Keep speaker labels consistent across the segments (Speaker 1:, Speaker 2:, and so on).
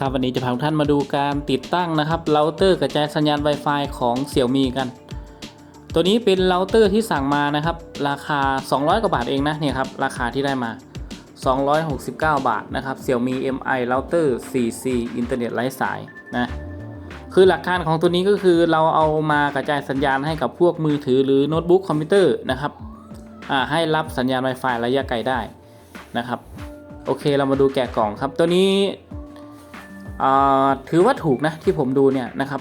Speaker 1: ครับวันนี้จะพาทุกท่านมาดูการติดตั้งนะครับเราเตอร์กระจายสัญญาณ Wi-Fi ของ Xiaomi กัน ตัวนี้เป็นเราเตอร์ที่สั่งมานะครับ ราคา 200 กว่าบาทเองนะเนี่ยครับราคาที่ได้มา 269 บาทนะครับ Xiaomi Mi เราเตอร์ 4C อินเทอร์เน็ตไร้สายนะคือหลักการของตัวนี้ก็คือเราเอามากระจายสัญญาณให้กับพวกมือถือหรือโน้ตบุ๊กคอมพิวเตอร์นะครับให้รับสัญญาณ Wi-Fi ระยะไกลได้นะครับ โอเคเรามาดูแกะกล่องครับ ตัวนี้ ถือว่าถูกนะที่ผมดูเนี่ยนะครับ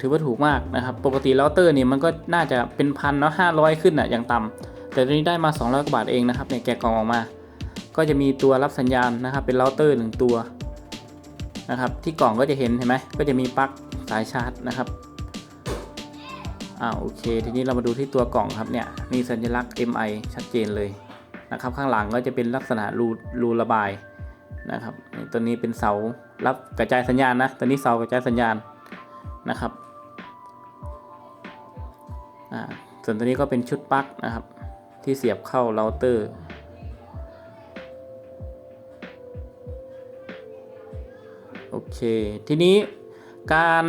Speaker 1: ถือว่าถูกมากนะครับปกติเราเตอร์เนี่ยมันก็น่าจะเป็นพันเนาะห้าร้อยขึ้นอะอย่างต่ำแต่ตัวนี้ได้มา200กว่าบาทเองนะครับเนี่ยแกะกล่องออกมา ก็จะมีตัวรับสัญญาณนะครับเป็นเราเตอร์หนึ่งตัวนะครับที่กล่องก็จะเห็นเห็นไหมก็จะมีปลั๊กสายชาร์จนะครับอ่าโอเค ทีนี้เรามาดูที่ตัวกล่องครับเนี่ยมีสัญลักษณ์ MI ชัดเจนเลยนะครับข้างหลังก็จะเป็นลักษณะรูรูระบายนะครับตัวนี้เป็นเสา รับกระจายสัญญาณนะตัวนี้เสากระจายสัญญาณนะครับส่วนตัวนี้ก็เป็นชุดปลั๊กนะครับ ที่เสียบเข้าเราเตอร์โอเค ทีนี้การ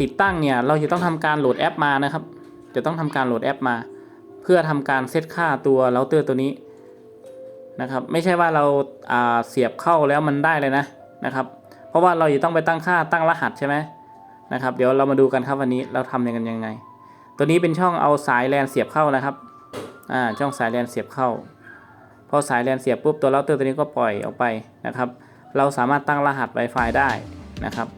Speaker 1: ติดตั้งเนี่ยเราจะต้องทำการโหลดแอปมานะครับ จะต้องทำการโหลดแอปมา เพื่อทำการเซตค่าตัวเราเตอร์ตัวนี้นะครับ ไม่ใช่ว่าเราาเสียบเข้าแล้วมันได้เลยนะนะครับ เพราะว่าเราจะต้องไปตั้งค่าตั้งรหัสใช่ไหมนะครับ เดี๋ยวเรามาดูกันครับวันนี้เราทำยังกันยังไง ตัวนี้เป็นช่องเอาสายแลนเสียบเข้านะครับอ่าช่องสายแลนเสียบเข้า พอสายแลนเสียบปุ๊บตัวเราเตอร์ตัวนี้ก็ปล่อยออกไปนะครับ เราสามารถตั้งรหัส Wi-Fi ได้นะครับ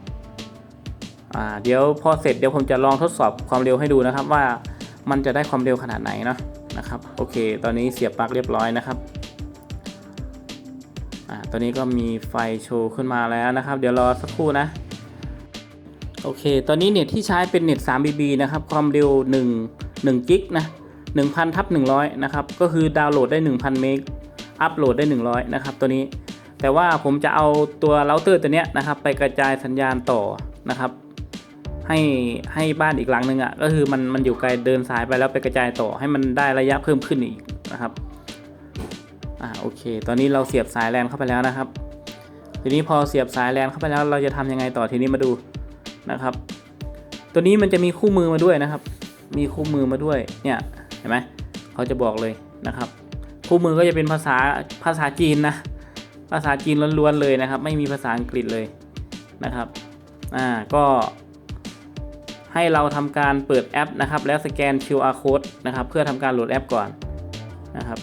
Speaker 1: อ่าเดี๋ยวพอเสร็จเดี๋ยวผมจะลองทดสอบความเร็วให้ดูนะครับว่ามันจะได้ความเร็วขนาดไหนเนาะนะครับโอเค ตอนนี้เสียบปลั๊กเรียบร้อยนะครับ ตอนนี้ก็มีไฟโชว์ขึ้นมาแล้วนะครับ เดี๋ยวรอสักครู่นะ โอเค ตอนนี้เน็ตที่ใช้เป็นเน็ต 3BB นะครับ ความเร็ว 1 1กิกนะ1,000ทับ100 นะครับ ก็คือดาวน์โหลดได้ 1,000 เมก อัปโหลดได้ 100 นะครับ ตัวนี้ แต่ว่าผมจะเอาตัวเราเตอร์ตัวเนี้ยนะครับ ไปกระจายสัญญาณต่อนะครับ ให้ให้บ้านอีกหลังหนึ่งอะ่ะ ก็คือมันมันอยู่ไกลเดินสายไปแล้วไปกระจายต่อให้มันได้ระยะเพิ่มขึ้นอีกนะครับ อ่าโอเค ตอนนี้เราเสียบสายแลนเข้าไปแล้วนะครับ ทีนี้พอเสียบสายแลนเข้าไปแล้ว เราจะทำยังไงต่อทีนี้มาดูนะครับ ตัวนี้มันจะมีคู่มือมาด้วยนะครับ มีคู่มือมาด้วยเนี่ยเห็นไหมเขาจะบอกเลยนะครับ คู่มือก็จะเป็นภาษาภาษาจีนนะภาษาจีนล้วนๆเลยนะครับ ไม่มีภาษาอังกฤษเลยนะครับอ่าก็ให้เราทำการเปิดแอปนะครับ แล้วสแกน QR code นะครับ เพื่อทำการโหลดแอปก่อนนะครับ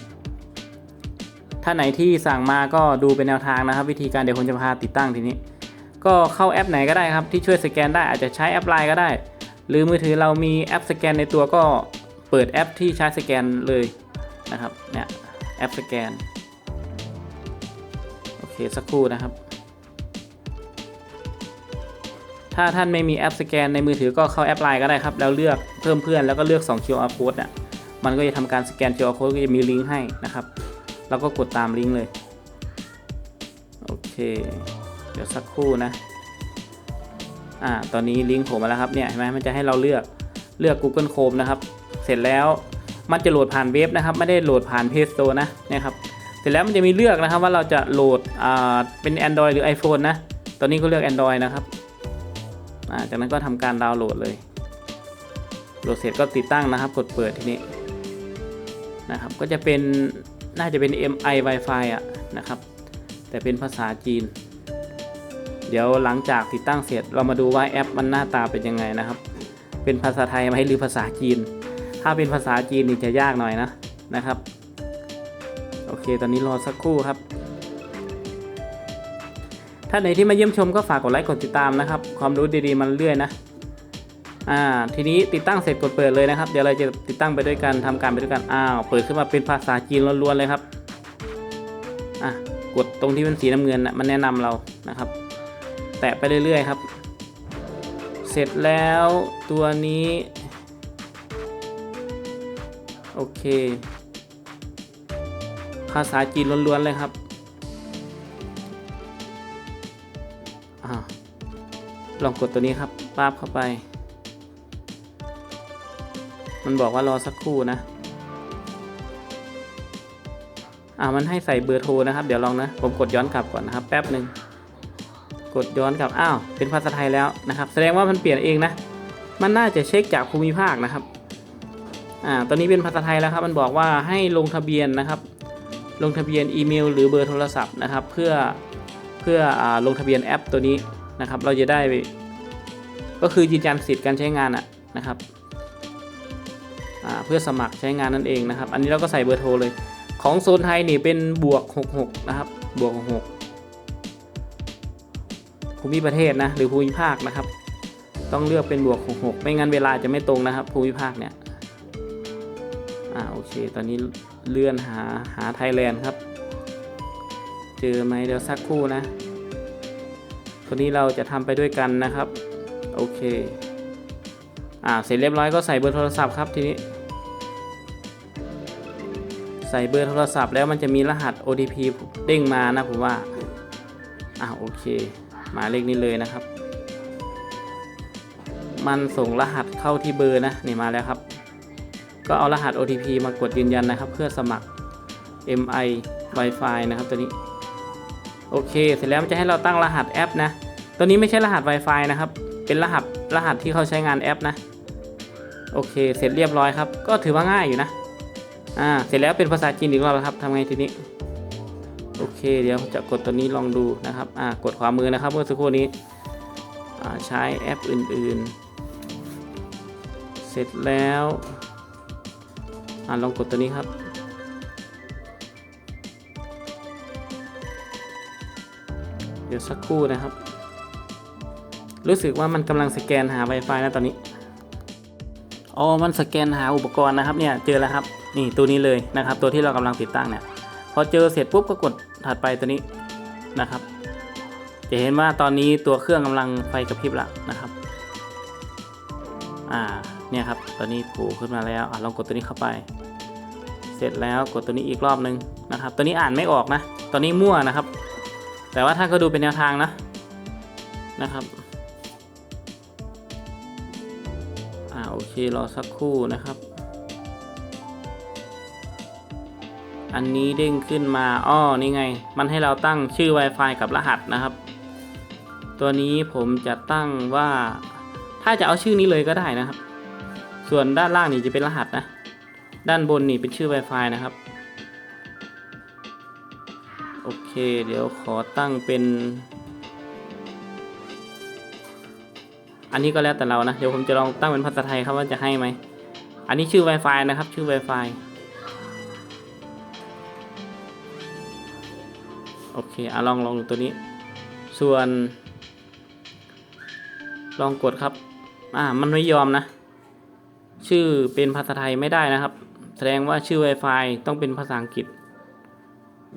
Speaker 1: ถ้าไหนที่สั่งมาก็ดูเป็นแนวทางนะครับ วิธีการเดี๋ยวผมจะพาติดตั้งทีนี้ ก็เข้าแอปไหนก็ได้ครับที่ช่วยสแกนได้อาจจะใช้แอปไลน์ก็ได้ หรือมือถือเรามีแอปสแกนในตัวก็เปิดแอปที่ใช้สแกนเลยนะครับเนี่ยแอปสแกนโอเคสักครู่นะครับ ถ้าท่านไม่มีแอปสแกนในมือถือก็เข้าแอปไลน์ก็ได้ครับ แล้วเลือกเพิ่มเพื่อนแล้วก็เลือก 2 QR code อะมันก็จะทำการสแกน QR code ก็จะมีลิงก์ให้นะครับ เราก็กดตามลิงก์เลย โอเค เดี๋ยวสักครู่นะ อ่า ตอนนี้ลิงก์ผมมาแล้วครับเนี่ยเห็นไหมมันจะให้เราเลือกเลือก Google Chrome นะครับ เสร็จแล้วมันจะโหลดผ่านเว็บนะครับ ไม่ได้โหลดผ่าน Play Store นะเนี่ยครับ เสร็จแล้วมันจะมีเลือกนะครับว่าเราจะโหลดอ่าเป็น Android หรือ iPhone นะ ตอนนี้ก็เลือก Android นะครับอ่าจากนั้นก็ทำการดาวน์โหลดเลย โหลดเสร็จก็ติดตั้งนะครับ กดเปิดทีนี้นะครับ ก็จะเป็น น่าจะเป็น MI Wi-Fi อะนะครับ แต่เป็นภาษาจีน เดี๋ยวหลังจากติดตั้งเสร็จเรามาดูว่าแอปมันหน้าตาเป็นยังไงนะครับ เป็นภาษาไทยไหมหรือภาษาจีน ถ้าเป็นภาษาจีนนี่จะยากหน่อยนะนะครับ โอเค ตอนนี้รอสักครู่ครับ ถ้าไหนที่มาเยี่ยมชมก็ฝากกดไลค์กดติดตามนะครับ ความรู้ดีๆมันเรื่อยนะ อ่าทีนี้ติดตั้งเสร็จกดเปิดเลยนะครับ เดี๋ยวเราจะติดตั้งไปด้วยกันทำการไปด้วยกันอ้าวเปิดขึ้นมาเป็นภาษาจีนล้วนๆเลยครับอะกดตรงที่เป็นสีน้ำเงินนะมันแนะนำเรานะครับ แตะไปเรื่อยๆครับ เสร็จแล้วตัวนี้โอเค ภาษาจีนล้วนๆเลยครับอลองกดตัวนี้ครับป้าบเข้าไป มันบอกว่ารอสักครู่นะอ่ามันให้ใส่เบอร์โทรนะครับ เดี๋ยวลองนะ ผมกดย้อนกลับก่อนนะครับ แป๊บหนึ่งกดย้อนกลับ อ้าว เป็นภาษาไทยแล้วนะครับ แสดงว่ามันเปลี่ยนเองนะ มันน่าจะเช็คจากภูมิภาคนะครับ อ่า ตอนนี้เป็นภาษาไทยแล้วครับ มันบอกว่าให้ลงทะเบียนนะครับ ลงทะเบียนอีเมล หรือเบอร์โทรศัพท์นะครับ เพื่อ เพื่ออ่าลงทะเบียนแอปตัวนี้นะครับ เราจะได้ ก็คือยืนยันสิทธิ์การใช้งานอะนะครับ เพื่อสมัครใช้งานนั่นเองนะครับ อันนี้เราก็ใส่เบอร์โทรเลย ของโซนไทยนี่เป็นบวก 66 นะครับ บวก 66 ภูมิประเทศนะ หรือภูมิภาคนะครับ ต้องเลือกเป็นบวก 66 ไม่งั้นเวลาจะไม่ตรงนะครับ ภูมิภาคเนี่ย อ่าโอเค ตอนนี้เลื่อนหาหาไทยแลนด์ครับ เจอไหมเดี๋ยวสักครู่นะตัวนี้เราจะทำไปด้วยกันนะครับ โอเคอ่าเสร็จเรียบร้อยก็ใส่เบอร์โทรศัพท์ครับทีนี้ ใส่เบอร์โทรศัพท์แล้วมันจะมีรหัส OTP เด้งมานะผมว่าอ่าโอเคหมายเลขนี้เลยนะครับ มันส่งรหัสเข้าที่เบอร์นะนี่มาแล้วครับ ก็เอารหัส OTP มากดยืนยันนะครับ เพื่อสมัคร MI Wi-Fi นะครับตัวนี้โอเค เสร็จแล้วมันจะให้เราตั้งรหัสแอปนะตัวนี้ไม่ใช่รหัส Wi-Fi นะครับ เป็นรหัสรหัสที่เขาใช้งานแอปนะ โอเค เสร็จเรียบร้อยครับ ก็ถือว่าง่ายอยู่นะ อ่าเสร็จแล้วเป็นภาษาจีนอีกรอบแล้วครับทำไงทีนี้โอเค เดี๋ยวจะกดตัวนี้ลองดูนะครับอ่ากดขวามือนะครับเมื่อสักครู่นี้อ่าใช้แอปอื่นๆ เสร็จแล้วอ่าลองกดตัวนี้ครับเดี๋ยวสักครู่นะครับ รู้สึกว่ามันกำลังสแกนหา Wi-Fi นะตอนนี้ อ๋อมันสแกนหาอุปกรณ์นะครับเนี่ยเจอแล้วครับนี่ตัวนี้เลยนะครับ ตัวที่เรากำลังติดตั้งเนี่ยพอเจอเสร็จปุ๊บก็กดถัดไปตัวนี้นะครับ จะเห็นว่าตอนนี้ตัวเครื่องกำลังไฟกระพริบล้วนะครับอ่าเนี่ยครับตอนนี้โผล่ขึ้นมาแล้วอะลองกดตัวนี้เข้าไป เสร็จแล้วกดตัวนี้อีกรอบนึงนะครับ ตัวนี้อ่านไม่ออกนะ ตอนนี้มั่วนะครับ แต่ว่าถ้านก็ดูเป็นแนวทางนะนะครับ โอเครอสักครู่นะครับ อันนี้เด้งขึ้นมาอ้อนี่ไง มันให้เราตั้งชื่อ Wi-Fi กับรหัสนะครับ ตัวนี้ผมจะตั้งว่า ถ้าจะเอาชื่อนี้เลยก็ได้นะครับ ส่วนด้านล่างนี่จะเป็นรหัสนะ ด้านบนนี่เป็นชื่อ Wi-Fi นะครับโอเค เดี๋ยวขอตั้งเป็น อันนี้ก็แล้วแต่เรานะ เดี๋ยวผมจะลองตั้งเป็นภาษาไทยครับว่าจะให้ไหม อันนี้ชื่อ Wi-Fi นะครับ ชื่อ Wi-Fi โอเคอะลองลองดูตัวนี้ ส่วน ลองกดครับ อ่า มันไม่ยอมนะ ชื่อเป็นภาษาไทยไม่ได้นะครับ แสดงว่าชื่อ Wi-Fi ต้องเป็นภาษาอังกฤษ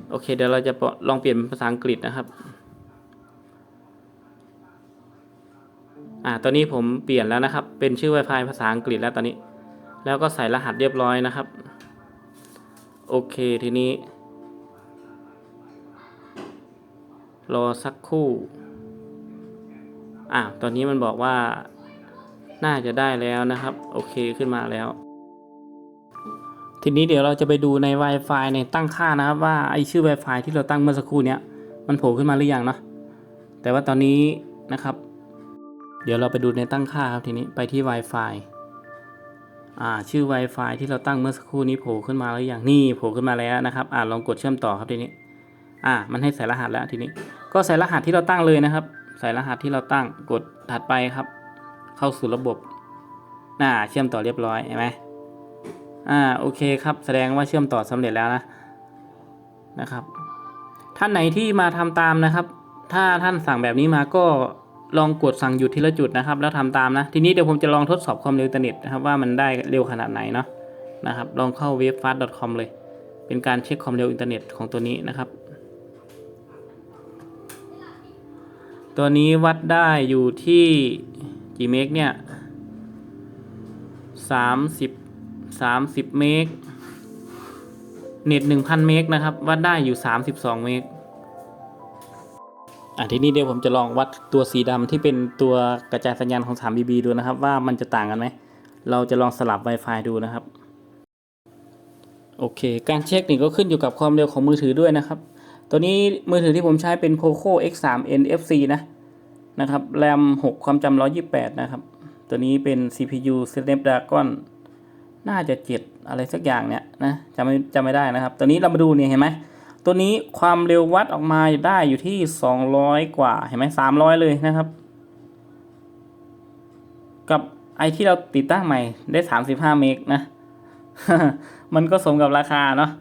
Speaker 1: โอเค เดี๋ยวเราจะลองเปลี่ยนเป็นภาษาอังกฤษนะครับ อ่าตอนนี้ผมเปลี่ยนแล้วนะครับ เป็นชื่อ Wi-Fi ภาษาอังกฤษแล้วตอนนี้ แล้วก็ใส่รหัสเรียบร้อยนะครับ โอเคทีนี้ รอสักครู่อ่าตอนนี้มันบอกว่า น่าจะได้แล้วนะครับ โอเคขึ้นมาแล้ว ทีนี้เดี๋ยวเราจะไปดูใน Wi-Fi ในตั้งค่านะครับ ว่าไอชื่อ Wi-Fi ที่เราตั้งเมื่อสักครู่เนี้ยมันโผล่ขึ้นมาหรือยังเนาะแต่ว่าตอนนี้นะครับ เดี๋ยวเราไปดูในตั้งค่าครับทีนี้ไปที่ Wi-Fi อ่าชื่อ Wi-Fi ที่เราตั้งเมื่อสักครู่นี้โผล่ขึ้นมาหรือยังนี่โผล่ขึ้นมาแล้วนะครับอ่าลองกดเชื่อมต่อครับทีนี้ อ่า มันให้ใส่รหัสแล้วทีนี้ ก็ใส่รหัสที่เราตั้งเลยนะครับ ใส่รหัสที่เราตั้งกดถัดไปครับ เข้าสู่ระบบน่าเชื่อมต่อเรียบร้อยเห็นไหมอ่าโอเคครับแสดงว่าเชื่อมต่อสำเร็จแล้วนะนะครับ ท่านไหนที่มาทำตามนะครับ ถ้าท่านสั่งแบบนี้มาก็ ลองกดสั่งหยุดทีละจุดนะครับ แล้วทำตามนะ ทีนี้เดี๋ยวผมจะลองทดสอบความเร็วอินเทอร์เน็ตนะครับว่ามันได้เร็วขนาดไหนเนาะนะครับ ลองเข้า webfast.com เลย เป็นการเช็คความเร็วอินเทอร์เน็ตของตัวนี้นะครับ ตัวนี้วัดได้อยู่ที่กี่เมกเนี่ยสามสิบสามสิบเมกเน็ตหนึ่งพันเมกนะครับ วัดได้อยู่สามสิบสองเมก อะทีนี้เดี๋ยวผมจะลองวัดตัวสีดำที่เป็นตัวกระจายสัญญาณของ 3BB ดูนะครับ ว่ามันจะต่างกันไหม เราจะลองสลับ Wi-Fi ดูนะครับ โอเค การเช็คนี่ก็ขึ้นอยู่กับความเร็วของมือถือด้วยนะครับ ตัวนี้มือถือที่ผมใช้เป็น Poco X3 NFC นะนะครับแรม 6 ความจำ128 นะครับ ตัวนี้เป็น CPU Snapdragon น่าจะ 7 อะไรสักอย่างเนี่ยนะจำไม่จำไม่ได้นะครับ ตัวนี้เรามาดูเนี่ยเห็นไหม ตัวนี้ความเร็ววัดออกมาได้อยู่ที่ 200 กว่าเห็นไหม300เลยนะครับ กับไอที่เราติดตั้งใหม่ได้ 35 เมกนะ มันก็สมกับราคาเนาะ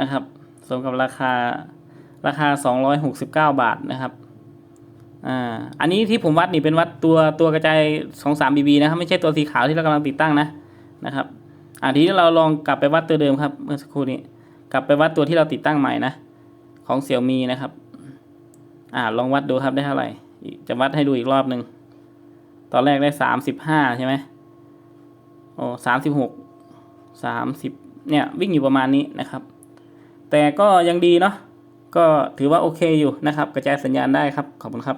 Speaker 1: นะครับ สมกับราคาราคา 269 บาทนะครับอ่าอันนี้ที่ผมวัดนี่เป็นวัดตัวตัวกระจาย 2 3 BB นะครับ ไม่ใช่ตัวสีขาวที่เรากำลังติดตั้งนะนะครับอ่าทีนี้เราลองกลับไปวัดตัวเดิมครับเมื่อสักครู่นี้ กลับไปวัดตัวที่เราติดตั้งใหม่นะ ของเสี่ยมีนะครับ อ่าลองวัดดูครับได้เท่าไหร่จะวัดให้ดูอีกรอบหนึ่งตอนแรกได้สามสิบห้าใช่ไหมโอ้สามสิบหกสามสิบเนี่ยวิ่งอยู่ประมาณนี้นะครับ แต่ก็ยังดีเนาะก็ถือว่าโอเคอยู่นะครับ กระจายสัญญาณได้ครับ ขอบคุณครับ